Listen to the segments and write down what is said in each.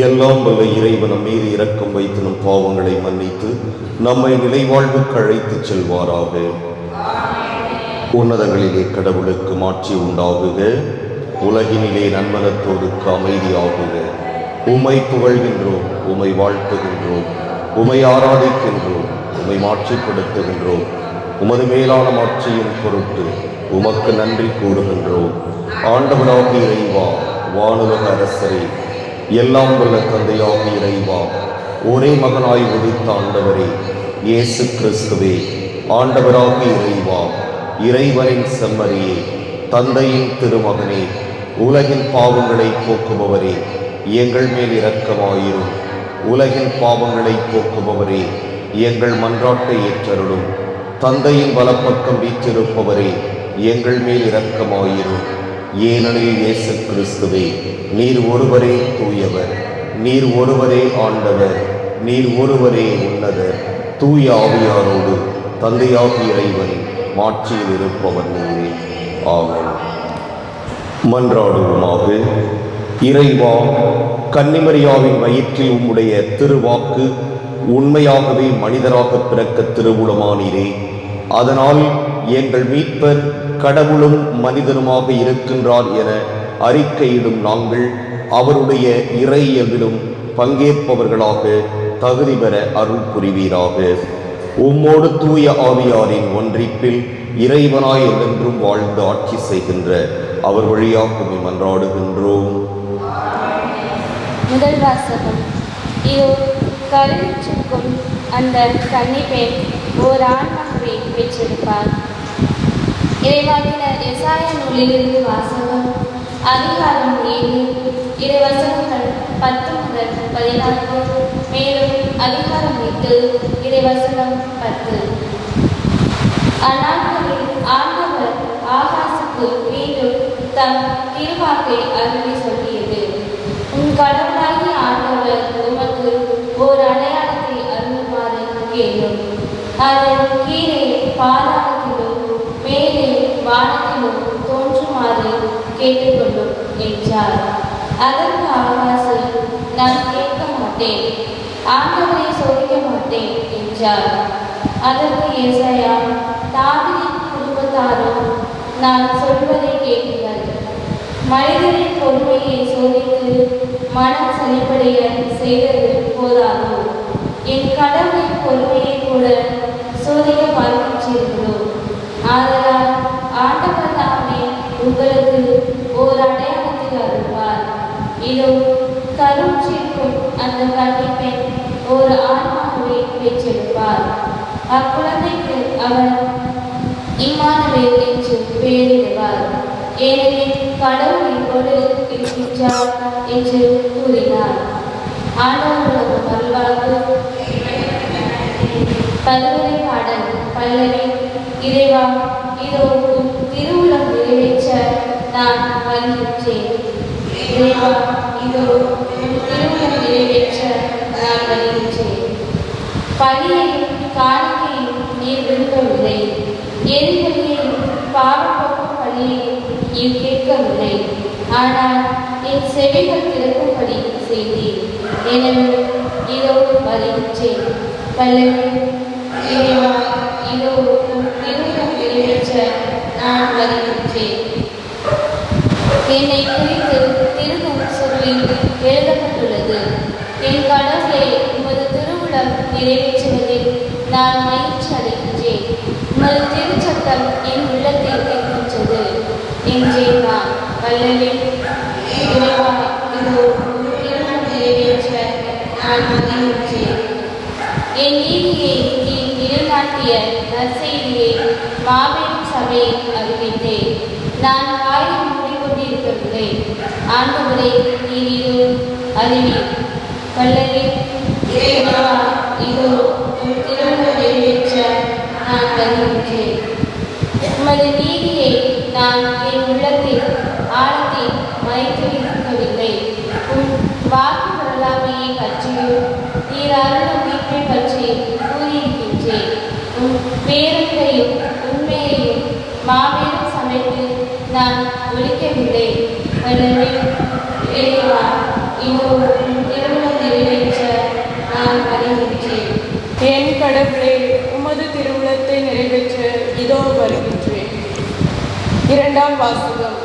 எல்லாம் வல்ல இறைவன் மீது இரக்கம் வைத்து நம் பாவங்களை மன்னித்து நம்மை நிலைவாழ்வுக்கு அழைத்துச் செல்வாராக. உன்னதங்களிலே கடவுளுக்கு மாட்சி உண்டாகுக. உலகினிலே நன்மனத்தோருக்கு அமைதியாகுக. உமை புகழ்கின்றோம் உமை வாழ்த்துகின்றோம் உமை ஆராதிக்கின்றோம் உமை மாட்சிப்படுத்துகின்றோம். உமது மேலான மாட்சியின் பொருட்டு உமக்கு நன்றி கூறுகின்றோம். ஆண்டவராகிய இறைவா வானுலக அரசரே எல்லாம் உள்ள தந்தையாக இறைவா. ஒரே மகனாய் உதித்த ஆண்டவரே இயேசு கிறிஸ்துவே ஆண்டவராக இறைவா. இறைவனின் செம்மறியே தந்தையின் திருமகனே உலகின் பாவங்களை போக்குபவரே எங்கள் மேல் இரக்கமாயிரும். உலகின் பாவங்களை போக்குபவரே எங்கள் மன்றாட்டை ஏற்றருளும். தந்தையின் வலப்பக்கம் வீற்றிருப்பவரே எங்கள் மேல் இரக்கமாயிரும். ஏனெனில் இயேசு கிறிஸ்துவே நீர் ஒருவரே தூயவர் நீர் ஒருவரே ஆண்டவர் நீர் ஒருவரே உன்னதர். தூய ஆவியாரோடு தந்தையாகிய இறைவன் மாற்றியில் இருப்பவர் நீரே. ஆமென். மன்றாடுவோமாக இறைவா கன்னிமரியாவின் வயிற்றில் உம்முடைய திருவாக்கு உண்மையாகவே மனிதராக பிறக்க திருவுளமானீரே அதனால் எங்கள் மீட்பர் கடவுளும் மனிதனுமாக இருக்கின்றார் என அறிக்கையிடும் நாங்கள் அவருடைய இறையவிலும் பங்கேற்பவர்களாக தகுதி பெற அருள் புரிவீராக. உம்மோடு தூய ஆவியாரின் ஒன்றிப்பில் இறைவனாய் என்றென்றும் வாழ்ந்து ஆட்சி செய்கின்ற அவர் வழியாக மன்றாடுகின்றோம். முதல் வாசகம். இதோ கருவிச்சுக்கும் அந்த கன்னி ஓர் ஆன்மாவை பெற்றிருப்பார் இறைவாக்கினர் எசாய நூலிலிருந்து வாசகம் அதிகாரம் ஏழு இறை வசனங்கள் பத்து முதல் பதினான்கு மேலும் அதிகாரம் எட்டு இறை வசனம் பத்து. அந்நாட்களில் ஆண்டவர் ஆகாசுக்கு மீண்டும் தம் திருவாக்கை அருளி சொல்லியது உன் கடவுளாகிய ஆண்டவர் உமக்கு ஓர் அடையாளத்தை அருளுமாறு கேளும் அது கீழே பாதாளத்திலும் மேலே வானத்திலும் தோன்றுமாறு கேட்டுக்கொள்ளும் என்றார் அதற்கு ஆகாசு நான் கேட்க மாட்டேன் ஆண்டவரை சோதிக்க மாட்டேன் என்றார். அதற்கு ஏசாயா தாவிதின் குடும்பத்தாரும் நான் சொல்வதை கேட்குங்கள் மனிதரின் பொறுமையை சோதித்து மனம் செழிப்படைய செய்தது போதாதோ? என் கடவுளின் பொறுமையை கூட சோதிக்க பார்க்கின்றீர்களோ ஆதலால் ஆண்டவர் தாமே உங்களுக்கு ஓர் அடையாளம் இதோ கருச்சிற்கும் அந்த கன்னிப்பெண் ஒரு ஆன்மாவை பெற்றெடுப்பார் அக்குழந்தைக்கு அவர் இம்மானுவேல் என்று பெயரிடுவார். ஏனெனில் கடவுள் இப்போது இருக்கின்றார் என்று கூறினார். ஆண்டவர்களது நல்வாழ்வு பல்வரை பாடல் பல்லவி இறைவா இதோ திருவுளம் நிறைவேற்ற நான் வருகின்றேன். இறைவா இதோ உம் திருவுளம் நிறைவேற்ற நான் வருகின்றேன் பலியையும் காணிக்கையும் நீர் விரும்பவில்லை எரிபலியையும் பாவப்போக்கும் பலியையும் நீர் கேட்கவில்லை ஆனால் என் செவிகள் திறக்கும்படி செய்தீர் எனவே இதோ வருகின்றேன் பல்லவி இறைவா இதோ உம் திருவுளம் நிறைவேற்ற நான் வருகின்றேன் என்னை குறித்து திருமும் சொல்லில் எழுதப்பட்டுள்ளது என் கடவுளே உமது திருவுளம் திருச்சித்தம் நிறைவேற்றுவதில் நான் மகிழ்ச்சி அடைகின்றேன். உமது திருச்சட்டம் என் உள்ளத்தில் இருக்கின்றது. என்றேன் நான் வல்லலில் இறைவா இதோ திருமணம் நிறைவேற்ற நான் மகிழ்கின்றேன். என் நீதியை நீ நிலைநாட்டிய நற்செய்தியை மாபெரும் சபையை அறிவித்தேன். நான் வாயில் மூடிக்கொண்டிருக்கவில்லை. ஆண்டு முறை இது அறிவீர் வல்லலில் இறைவா இதோ உம் திருமணம் நிறைவேற்ற நான் வருகின்றேன் உமது நீதியை நான் என் உள்ளத்தில் ஆழத்தில் மறைத்து இருக்கவில்லை உம் வாக்கு வரலாமையை பற்றியும் நீர் அருளும் மீட்பை பற்றி கூறியிருக்கின்றேன் உம் பேரன்பையும் உண்மையையும் மாபெரும் சமைத்து நான் ஒழிக்கவில்லை எனவே இறைவா இதோ உம் திருமணம் நிறைவேற்ற நான் வருகின்றேன் என் கடவுளே உமது திருவுளத்தை நிறைவேற்ற இதோ வருகின்றேன் இரண்டாம் வாசகம்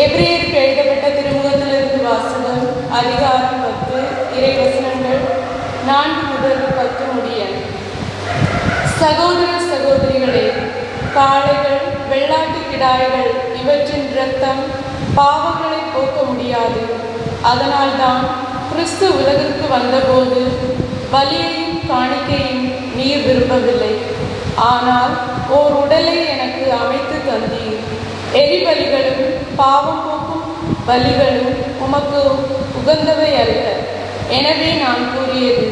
எபிரேயருக்கு எழுதப்பட்ட திருமுகத்திலிருந்து வாசகம் அதிகாரம் பத்து இறைவசனங்கள் நான்கு முதல் பத்து முடிய. சகோதர சகோதரிகளே காளைகள் வெள்ளாட்டு கிடாய்கள் இவற்றின் இரத்தம் பாவங்களை போக்க முடியாது. அதனால்தான் கிறிஸ்து உலகிற்கு வந்தபோது பலியையும் காணிக்கையும் நீர் விரும்பவில்லை. ஆனால் ஓர் உடலை எனக்கு அமைத்து தந்தீர். எரிபலிகளும் பாவம் போக்கும் பலிகளும் உமக்கு உகந்தவை அல்ல எனவே நான் கூறியது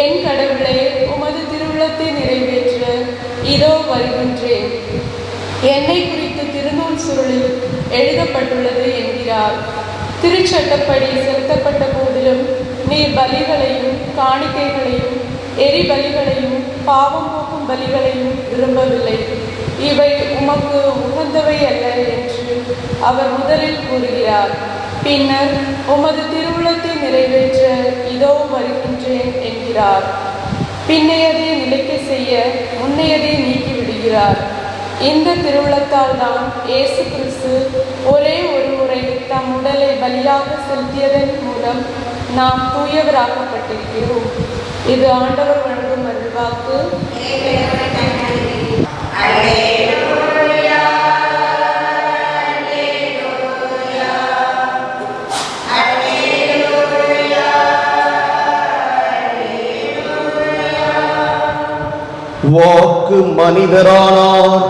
என் கடவுளே உமது திருவிழத்தை நிறைவேற்ற இதோ வருகின்றேன். என்னை குறித்து திருநூல் சுருளில் எழுதப்பட்டுள்ளது என்கிறார். திருச்சட்டப்படி செலுத்தப்பட்ட போதிலும் நீர் பலிகளையும் காணிக்கைகளையும் எரிபலிகளையும் பாவம் போக்கும் பலிகளையும் விரும்பவில்லை. இவை உமக்கு உகந்தவை அல்ல என்று அவர் முதலில் கூறுகிறார். பின்னர் உமது திருவுளத்தை நிறைவேற்ற இதோ வருகின்றேன் என்கிறார். பின்னையதை நிலைக்க செய்ய முன்னையதை நீக்கிவிடுகிறார் இந்த திருவுளத்தால் தான் இயேசு கிறிஸ்து ஒரே ஒரு முறை தம் உடலை பலியாக செலுத்தியதன் மூலம் நாம் தூயவராக்கப்பட்டிருக்கிறோம். இது ஆண்டவர் வழங்கும் அருள்வாக்கு. வாக்கு மனிதரானார்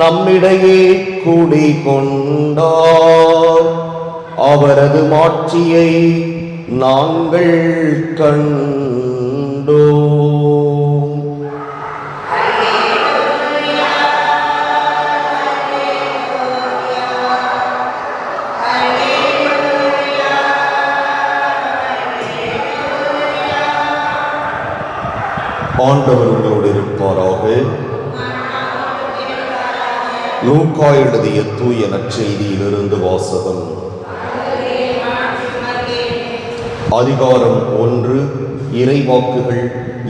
நம்மிடையே கூடி கொண்டார். அவரது மாட்சியை நாங்கள் கண்டோம். ஆண்டவர் உங்களோடு இருப்பாராக. லூக்கா எழுதிய தூய நற்செய்தியிலிருந்து வாசகம். அதிகாரம் ஒன்று இறைவாக்குகள்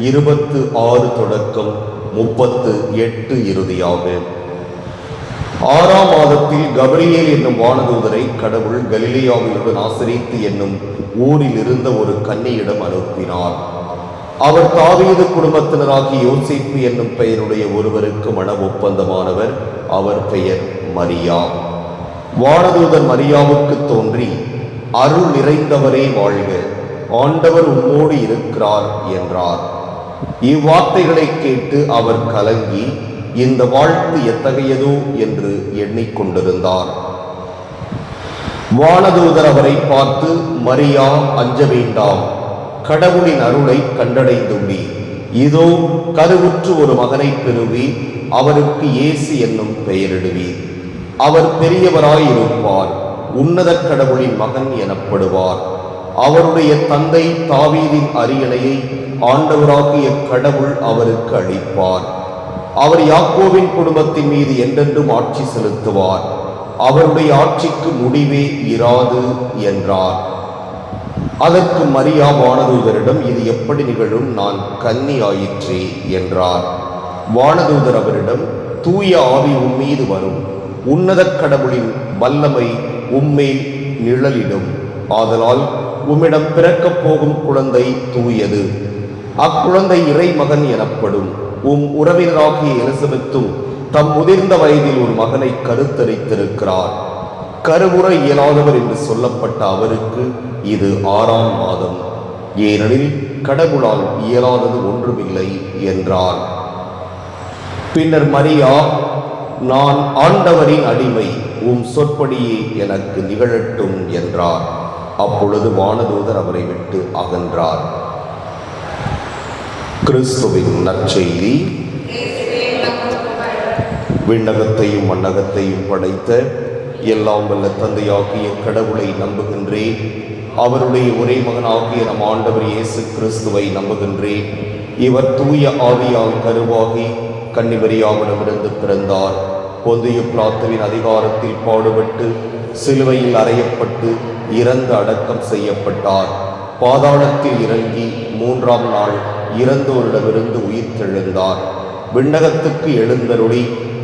இருபத்து ஆறு தொடக்கம் முப்பத்து எட்டு இறுதியாக. ஆறாம் மாதத்தில் கபிரியேல் என்னும் வானதூதரை கடவுள் கலிலேயாவிலிருந்து நாசரேத்து என்னும் ஊரில் இருந்த ஒரு கன்னியிடம் அனுப்பினார். அவர் தாவீது குடும்பத்தினராகி யோசிப்பு என்னும் பெயருடைய ஒருவருக்கு மன ஒப்பந்தமானவர் அவர் பெயர் மரியா. வானதூதன் மரியாவுக்கு தோன்றி அருள் நிறைந்தவரே வாழ்க ஆண்டவர் உம்மோடு இருக்கிறார் என்றார். இவ்வார்த்தைகளை கேட்டு அவர் கலங்கி இந்த வாழ்த்து எத்தகையதோ என்று எண்ணிக்கொண்டிருந்தார் வானதூதர் அவரை பார்த்து மரியா அஞ்ச வேண்டாம். கடவுளின் அருளை கண்டடைந்துள்ளீர். இதோ கருவுற்று ஒரு மகனை பெறுவி அவருக்கு இயேசு என்னும் பெயரிடுவீர். அவர் பெரியவராயிருப்பார். உன்னத கடவுளின் மகன் எனப்படுவார். அவருடைய தந்தை தாவீதின் அரியணையை ஆண்டவராகிய கடவுள் அவருக்கு அளிப்பார். அவர் யாக்கோவின் குடும்பத்தின் மீது என்றென்றும் ஆட்சி செலுத்துவார். அவருடைய ஆட்சிக்கு முடிவே இராது என்றார். அதற்கு மரியா வானதூதரிடம் இது எப்படி நிகழும்? நான் கன்னி ஆயிற்றே என்றார். வானதூதர் அவரிடம் தூய ஆவி உம்மீது வரும். உன்னத கடவுளின் வல்லமை உம்மேல் நிழலிடும். ஆதலால் உம்மிடம் பிறக்கப் போகும் குழந்தை தூயது. அக்குழந்தை இறைமகன் எனப்படும். உம் உறவினராகிய எலிசபெத்தும் தம் முதிர்ந்த வயதில் ஒரு மகனை கருத்தரித்திருக்கிறார். கருவுற இயலாதவர் என்று சொல்லப்பட்ட அவருக்கு இது ஆறாம் மாதம். ஏனெனில் கடவுளால் இயலாதது ஒன்றுமில்லை என்றார். பின்னர் மரியா நான் ஆண்டவரின் அடிமை உம் சொற்படியே எனக்கு நிகழட்டும் என்றார். அப்பொழுது வானதூதர் அவரை விட்டு அகன்றார். கிறிஸ்துவின் நற்செய்தி. விண்ணகத்தையும் மண்ணகத்தையும் படைத்த எல்லாம் வல்ல தந்தையாகிய கடவுளை நம்புகின்றேன். அவருடைய ஒரே மகனாகிய நம் ஆண்டவர் இயேசு கிறிஸ்துவை நம்புகின்றேன். இவர் தூய ஆவியால் கருவாகி கன்னிமரியாவிடமிருந்து பிறந்தார். பொந்திய பிளாத்துவின் அதிகாரத்தில் பாடுபட்டு சிலுவையில் அறையப்பட்டு இறந்து அடக்கம் செய்யப்பட்டார். பாதாளத்தில் இறங்கி மூன்றாம் நாள் இறந்தோரிடமிருந்து உயிர் தெழுந்தார். விண்ணகத்துக்கு எழுந்தருளி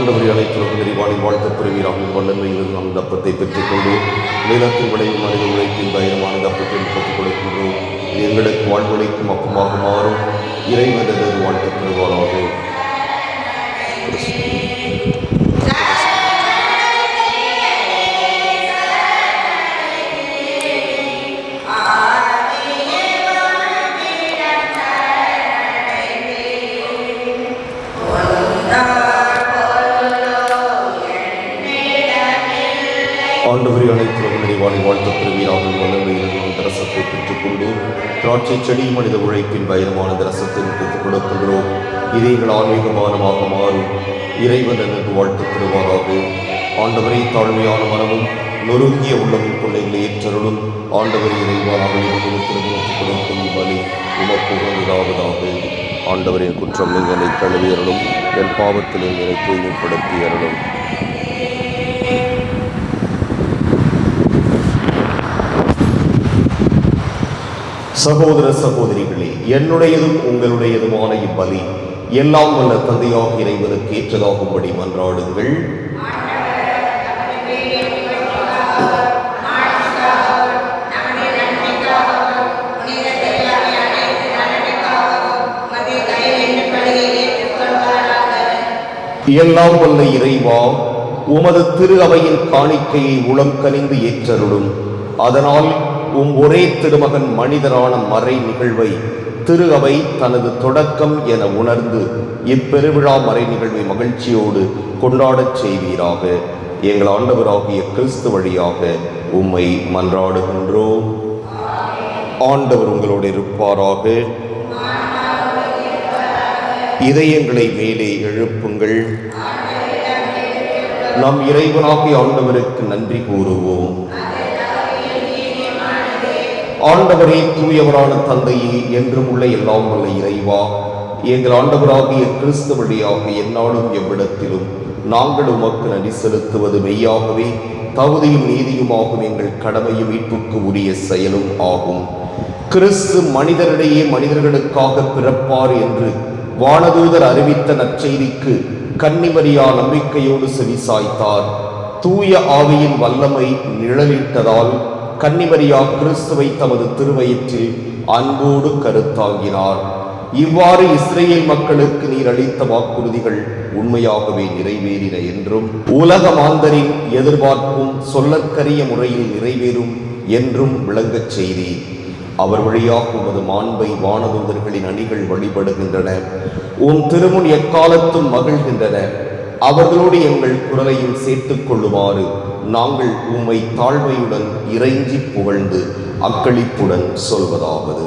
ஆண்டவரை அனைத்துலகம் நிறைவாணி வாழ்த்து பெறுவீராக வல்லமையிலிருந்து நாம் தப்பத்தை பெற்றுக்கொண்டு நிலத்தில் விளையும் மனித உழைப்பின் பயணமான தப்பத்தை பெற்றுக் கொடுக்கின்றோம். எங்களுக்கு வாழ்வழைக்கும் அப்பமாக மாறும். இறைவனது வாழ்த்து பெறுவாராக ஆண்டவரை அனைத்து நிறைவாளி வாழ்த்து பெறுவீராக. வல்லமையிலிருந்து நாம் தரசத்தை பெற்றுக்கொண்டு திராட்சை செடி மனித உழைப்பின் பயணமான தரசத்தை பெற்றுக் கொடுக்கின்றோம் இது எங்கள் ஆன்மீக மானமாக மாறும். இறைவன் எனக்கு வாழ்த்து பெறுவாராக ஆண்டவரை தாழ்மையான மனமும் நொறுங்கிய உள்ளமும் பிள்ளைகளை ஏற்றருளும். ஆண்டவர் இறைவானாக கொடுக்கும் பலி உமக்கு உகந்ததாவதாக. ஆண்டவரின் குற்றம் எங்களை கழுவியருளும் என் பாவத்தில் என்னை தூய்மைப்படுத்தியருளும் சகோதர சகோதரிகளே என்னுடையதும் உங்களுடையதுமான இப்பலி. எல்லாம் வல்ல தந்தையாக இறைவனுக்கு ஏற்றதாகும்படி மன்றாடுங்கள். எல்லாம் வல்ல இறைவா உமது திரு அவையின் காணிக்கையை உளம் கனிந்து ஏற்றருளும். அதனால் உம் ஒரே திருமகன் மனிதரான மறை நிகழ்வை திரு அவை தனது தொடக்கம் என உணர்ந்து இப்பெருவிழா மறை நிகழ்வை மகிழ்ச்சியோடு கொண்டாடச் செய்வீராக. எங்கள் ஆண்டவராகிய கிறிஸ்து வழியாக உம்மை மன்றாடுகின்றோம். ஆண்டவர் உங்களோடு இருப்பாராக. இதயங்களை மேலே எழுப்புங்கள். நம் இறைவனாகிய ஆண்டவருக்கு நன்றி கூறுவோம். ஆண்டவரே தூயவரான தந்தையே என்றும் உள்ள எல்லாம் உள்ள இறைவா. எங்கள் ஆண்டவராகிய கிறிஸ்து வழியாக எவ்விடத்திலும் நாங்கள் உமக்கு நடி செலுத்துவது மெய்யாகவே தகுதியும் நீதியுமாகும் எங்கள் கடமையும் மீட்புக்கு உரிய செயலும் ஆகும். கிறிஸ்து மனிதரிடையே மனிதர்களுக்காக பிறப்பார் என்று வானதூதர் அறிவித்த நற்செய்திக்கு கன்னிமரியா நம்பிக்கையோடு செவிசாய்த்தார். தூய ஆவியின் வல்லமை நிழலிட்டதால் கன்னிமரியா கிறிஸ்துவை தமது திருவயிற்றில் அன்போடு கருத்தாங்கினார் இவ்வாறு இஸ்ரேல் மக்களுக்கு நீர் அளித்த வாக்குறுதிகள் உண்மையாகவே நிறைவேறின என்றும் உலக மாந்தரின் எதிர்பார்ப்பும் சொல்லற்கரிய முறையில் நிறைவேறும் என்றும் விளங்கச் செய்தி அவர் வழியாக உமது மாண்பை வானதூதர்களின் அணிகள் வழிபடுகின்றன. உன் திருமுன் எக்காலத்தும் மகிழ்கின்றன. அவர்களோடு எங்கள் குரலையும் சேர்த்துக் கொள்ளுமாறு நாங்கள் உம்மை தாழ்மையுடன் இறைஞ்சி புகழ்ந்து அக்களிப்புடன் சொல்வதாவது.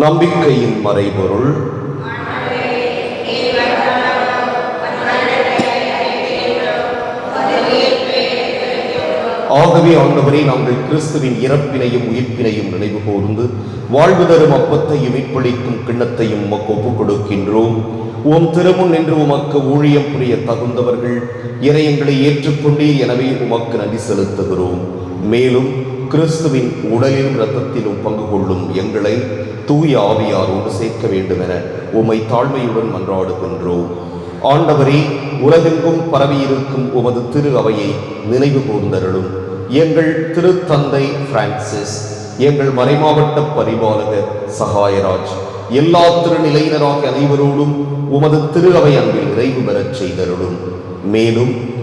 நம்பிக்கையின் மறைபொருள். ஆகவே ஆண்டவரே நாங்கள் கிறிஸ்துவின் இறப்பினையும் உயிர்ப்பினையும் நினைவு கூர்ந்து வாழ்வு தரும் அப்பத்தையும் மீட்பளிக்கும் கிண்ணத்தையும் உமக்கு ஒப்புக் கொடுக்கின்றோம் உம் திருமுன் நின்று உமக்கு ஊழியம் புரிய தகுந்தவர்கள் இறையங்களை ஏற்றுக்கொண்டே எனவே உமக்கு நன்றி செலுத்துகிறோம். மேலும் கிறிஸ்துவின் உடலிலும் இரத்தத்திலும் பங்கு கொள்ளும் எங்களை தூய ஆவியாரோடு சேர்க்க வேண்டுமென உம்மை தாழ்மையுடன் மன்றாடுகின்றோம் ஆண்டவரே உலகெங்கும் பரவியிருக்கும் உமது திரு அவையை நினைவு கூர்ந்தருளும். எங்கள் திருத்தந்தை பிரான்சிஸ் எங்கள் மறைமாவட்ட பரிபாலகர் சகாயராஜ் எல்லா திருநிலையினராக அனைவரோடும் உமது திரு அவை அன்பில் நிறைவு பெறச் செய்தருளும். மேலும்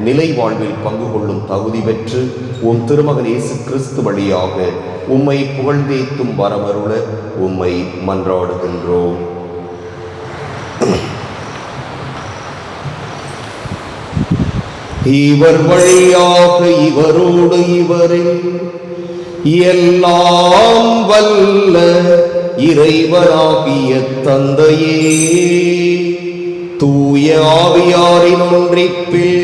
நிலை வாழ்வில் பங்கு கொள்ளும் தகுதி பெற்று உம் திருமகன் இயேசு கிறிஸ்து வழியாக உம்மை புகழ்ந்தேத்தும் வரமருள உம்மை மன்றாடுகின்றோம். இவர் வழியாக இவரோடு இவரில் எல்லாம் வல்ல இறைவராகிய தந்தையே தூய ஆவியாரின் ஒன்றிப்பில்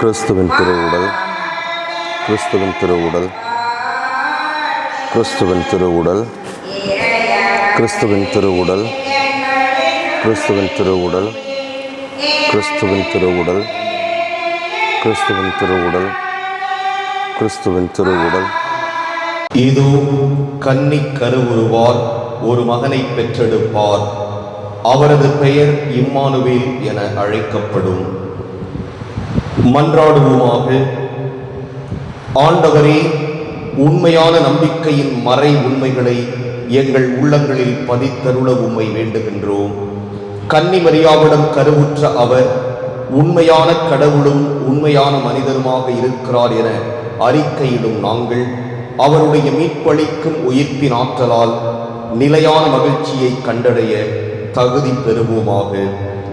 கிறிஸ்துவின் திருவுடல் கிறிஸ்துவின் திருவுடல் கிறிஸ்துவின் திருவுடல் கிறிஸ்துவின் திருவுடல் கிறிஸ்துவின் திருவுடல் கிறிஸ்துவின் திருவுடல் கிறிஸ்துவின் திருவுடல் கிறிஸ்துவின் திருவுடல். இதோ கன்னி கருவுருவார் ஒரு மகனை பெற்றெடுப்பார். அவரது பெயர் இம்மானுவேல் என அழைக்கப்படும். மன்றாடுவோமாக. ஆண்டவரே உண்மையான நம்பிக்கையின் மறை உண்மைகளை எங்கள் உள்ளங்களில் பதித்தருள உண்மை வேண்டுகின்றோம். கன்னிமரியாவிடம் கருவுற்ற அவர் உண்மையான கடவுளும் உண்மையான மனிதருமாக இருக்கிறார் என அறிக்கையிடும் நாங்கள் அவருடைய மீட்பளிக்கும் உயிர்ப்பின் ஆற்றலால் நிலையான மகிழ்ச்சியை கண்டடைய தகுதி பெறுவோமாக.